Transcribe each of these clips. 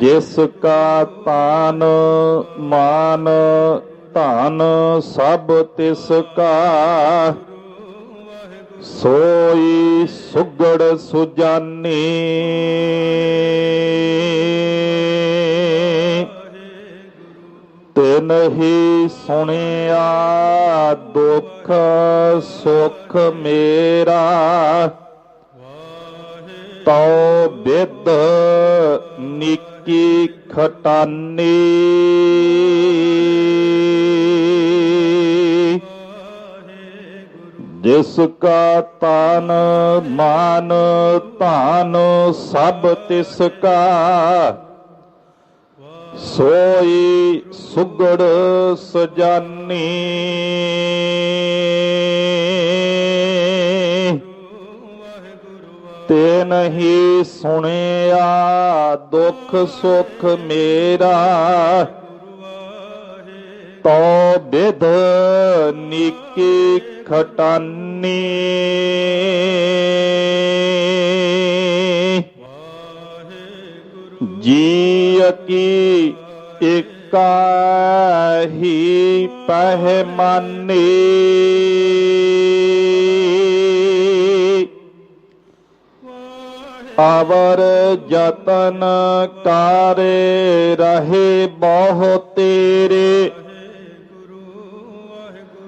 ਜਿਸ ਕਾ ਤਾਨ ਮਾਨ ਧਨ ਸਭ ਤਿਸ ਕਾ, ਸੋਈ ਸੁਗੜ ਸੁਜਾਨੀ। ਤਿਨ ਹੀ ਸੁਣਿਆ ਦੁੱਖ ਸੁਖ ਮੇਰਾ ਤਉ ਬਿਦ ਨਿੱਕੀ ਖਟਾਨੀ। ਜਿਸ ਕਾ ਤਨ ਮਾਨ ਧਨ ਸਭ ਤਿਸ ਕਾ, ਸੋਈ ਸੁਗੜ ਸਜਾਨੀ। ਤੇ ਨਹੀਂ ਸੁਣਿਆ ਦੁੱਖ ਸੁਖ ਮੇਰਾ। ਤੋ ਬਿਧ ਨਿੱਕੀ ਖਟਾਨੀ। ਜੀ ਕੀ ਏਕਾ ਪਹਿਮਾਨੀ। ਅਵਰ ਜਤਨ ਕਾਰੇ ਰਹੇ ਬਹੁ ਤੇਰੇ।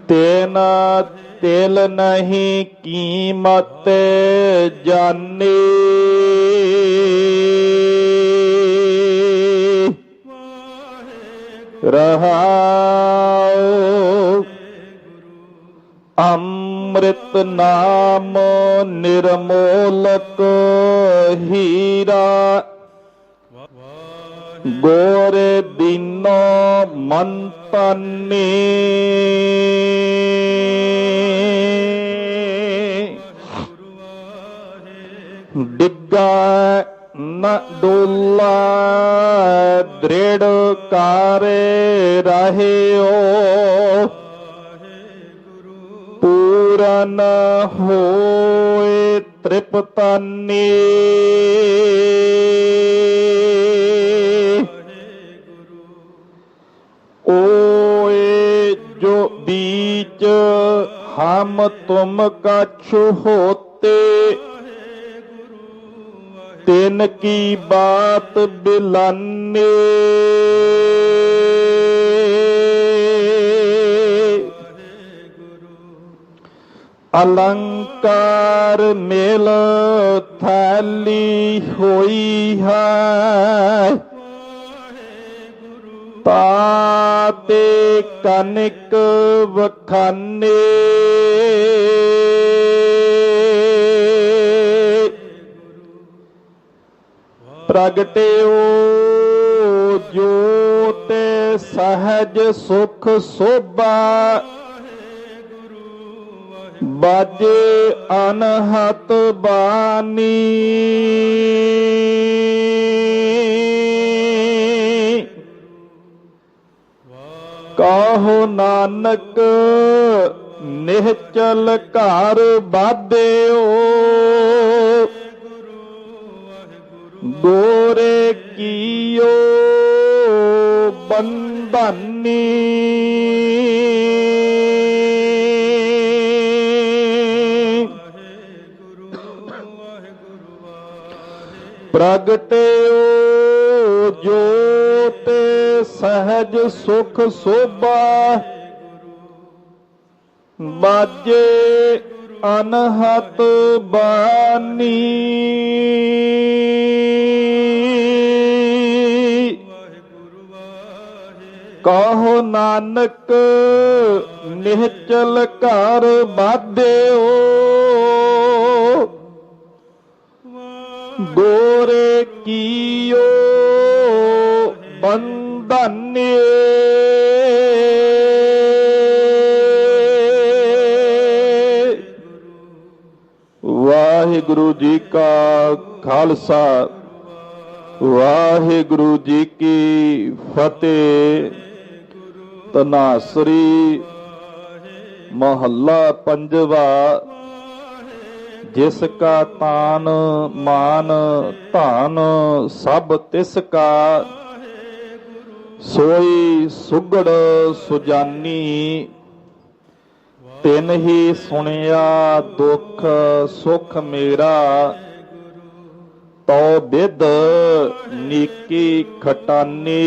ਤੇਨ ਤਿਲ ਨਹੀਂ ਕੀਮਤ ਜਾਣੀ ਰਹਾਉ ਅੰਮ੍ਰਿਤ ਨਾਮ ਨਿਰਮੋਲਕ ਹੀਰਾ। ਗੋਰੇ ਦਿਨੋ ਮੰਤਨੀ। ਡਿੱਗਾ ਨ ਡੋਲਾ ਦ੍ਰਿੜ ਕਾਰੇ ਰਹਿਓ। ਪੂਰਨ ਹੋਏ ਤ੍ਰਿਪਤਾਨੀ। ਓਏ ਜੋ ਬੀਚ ਹਮ ਤੁਮ ਕਛ ਹੋਤੇ ਤਿਨ ਕੀ ਬਾਤ ਬਿਲਾਨੇ। ਅਲੰਕਾਰ ਮੇਲ ਥੈਲੀ ਹੋਈ ਹੈ। ਤਾਤੇ ਕਨਿਕ ਵਖਾਨੇ। ਪ੍ਰਗਟਿਓ ਜੋਤ ਸਹਜ ਸੁਖ ਸੋਭਾ। ਬਾਜੇ ਅਨਹਤ ਬਾਨੀ। ਕਹੋ ਨਾਨਕ ਨਿਹਚਲ ਘਰ ਬਾਧਿਓ ਗੋਰੇ ਕੀਓ ਬੰਧਨੀ। ਪ੍ਰਗਟਿਓ ਜੋਤ ਸਹਜ ਸੁਖ ਸੋਭਾ। ਬਾਜੇ ਅਨਹਤ ਬਾਨੀ ਕਹੋ ਨਾਨਕ ਨਿਹਚਲ ਘਰ ਬਾਧਿਓ ਗੋਰੇ ਕੀਓ ਸੁਜਾਨੀ ਵਾਹਿਗੁਰੂ ਜੀ ਕਾ ਖਾਲਸਾ ਵਾਹਿਗੁਰੂ ਜੀ ਕੀ ਫਤਿਹ। ਤਨਾਸਰੀ ਮਹੱਲਾ ਪੰਜਵਾ ਜਿਸ ਕਾ ਤਾਨ ਮਾਨ ਧਾਨ, ਸਭ ਤਿਸ ਕਾ ਸੋਈ ਸੁਗੜ ਸੁਜਾਨੀ। ਤਿਨ ਹੀ ਸੁਣਿਆ ਦੁੱਖ, ਸੁਖ ਮੇਰਾ। ਤੋ ਬਿਦ ਨੀਕੀ ਖਟਾਨੀ।